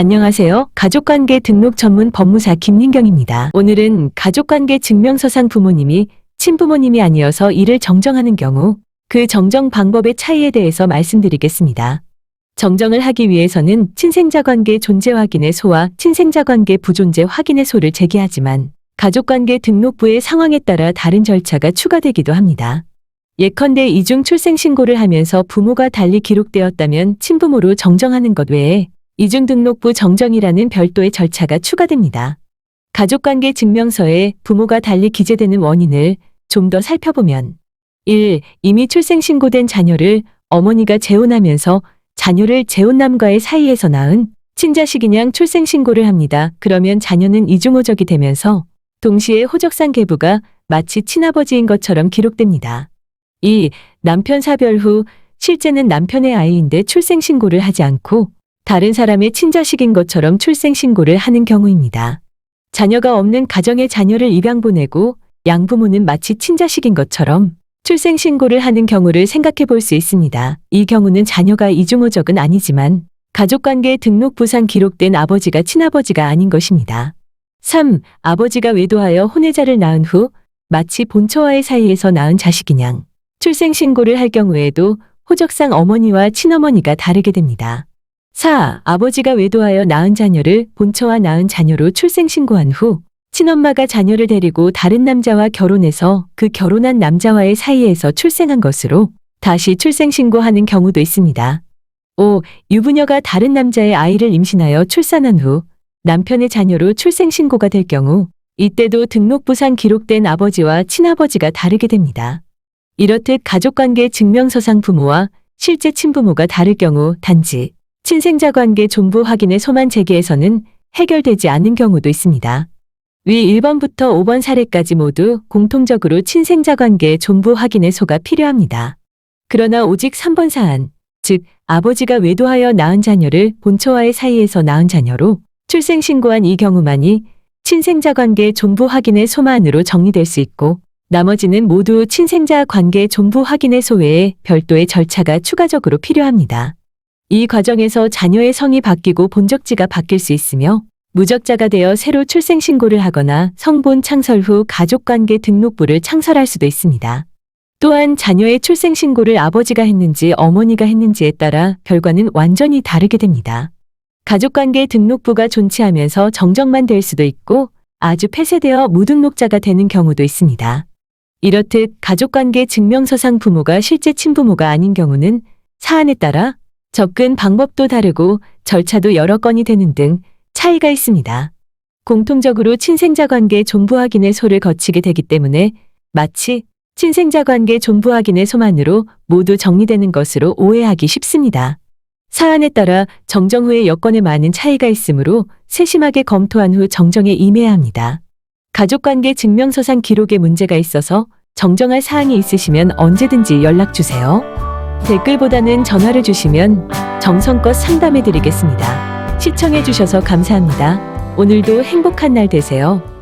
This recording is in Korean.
안녕하세요. 가족관계 등록 전문 법무사 김민경입니다. 오늘은 가족관계 증명서상 부모님이 친부모님이 아니어서 이를 정정하는 경우 그 정정 방법의 차이에 대해서 말씀드리겠습니다. 정정을 하기 위해서는 친생자 관계 존재 확인의 소와 친생자 관계 부존재 확인의 소를 제기하지만 가족관계 등록부의 상황에 따라 다른 절차가 추가되기도 합니다. 예컨대 이중 출생신고를 하면서 부모가 달리 기록되었다면 친부모로 정정하는 것 외에 이중등록부 정정이라는 별도의 절차가 추가됩니다. 가족관계 증명서에 부모가 달리 기재되는 원인을 좀 더 살펴보면 1. 이미 출생신고된 자녀를 어머니가 재혼하면서 자녀를 재혼남과의 사이에서 낳은 친자식이냥 출생신고를 합니다. 그러면 자녀는 이중호적이 되면서 동시에 호적상 계부가 마치 친아버지인 것처럼 기록됩니다. 2. 남편 사별 후 실제는 남편의 아이인데 출생신고를 하지 않고 다른 사람의 친자식인 것처럼 출생신고를 하는 경우입니다. 자녀가 없는 가정에 자녀를 입양 보내고 양부모는 마치 친자식인 것처럼 출생신고를 하는 경우를 생각해 볼 수 있습니다. 이 경우는 자녀가 이중호적은 아니지만 가족관계 등록 부상 기록된 아버지가 친아버지가 아닌 것입니다. 3. 아버지가 외도하여 혼외자를 낳은 후 마치 본처와의 사이에서 낳은 자식이냥 출생신고를 할 경우에도 호적상 어머니와 친어머니가 다르게 됩니다. 4. 아버지가 외도하여 낳은 자녀를 본처와 낳은 자녀로 출생신고한 후 친엄마가 자녀를 데리고 다른 남자와 결혼해서 그 결혼한 남자와의 사이에서 출생한 것으로 다시 출생신고하는 경우도 있습니다. 5. 유부녀가 다른 남자의 아이를 임신하여 출산한 후 남편의 자녀로 출생신고가 될 경우 이때도 등록부상 기록된 아버지와 친아버지가 다르게 됩니다. 이렇듯 가족관계 증명서상 부모와 실제 친부모가 다를 경우 단지 친생자 관계 존부 확인의 소만 제기해서는 해결되지 않는 경우도 있습니다. 위 1번부터 5번 사례까지 모두 공통적으로 친생자 관계 존부 확인의 소가 필요합니다. 그러나 오직 3번 사안, 즉 아버지가 외도하여 낳은 자녀를 본처와의 사이에서 낳은 자녀로 출생신고한 이 경우만이 친생자 관계 존부 확인의 소만으로 정리될 수 있고 나머지는 모두 친생자 관계 존부 확인의 소 외에 별도의 절차가 추가적으로 필요합니다. 이 과정에서 자녀의 성이 바뀌고 본적지가 바뀔 수 있으며 무적자가 되어 새로 출생신고를 하거나 성본 창설 후 가족관계 등록부를 창설할 수도 있습니다. 또한 자녀의 출생신고를 아버지가 했는지 어머니가 했는지에 따라 결과는 완전히 다르게 됩니다. 가족관계 등록부가 존치하면서 정정만 될 수도 있고 아주 폐쇄되어 무등록자가 되는 경우도 있습니다. 이렇듯 가족관계 증명서상 부모가 실제 친부모가 아닌 경우는 사안에 따라 접근 방법도 다르고 절차도 여러 건이 되는 등 차이가 있습니다. 공통적으로 친생자 관계 존부 확인의 소를 거치게 되기 때문에 마치 친생자 관계 존부 확인의 소만으로 모두 정리되는 것으로 오해하기 쉽습니다. 사안에 따라 정정 후의 여건에 많은 차이가 있으므로 세심하게 검토한 후 정정에 임해야 합니다. 가족관계 증명서상 기록에 문제가 있어서 정정할 사항이 있으시면 언제든지 연락 주세요. 댓글보다는 전화를 주시면 정성껏 상담해 드리겠습니다. 시청해 주셔서 감사합니다. 오늘도 행복한 날 되세요.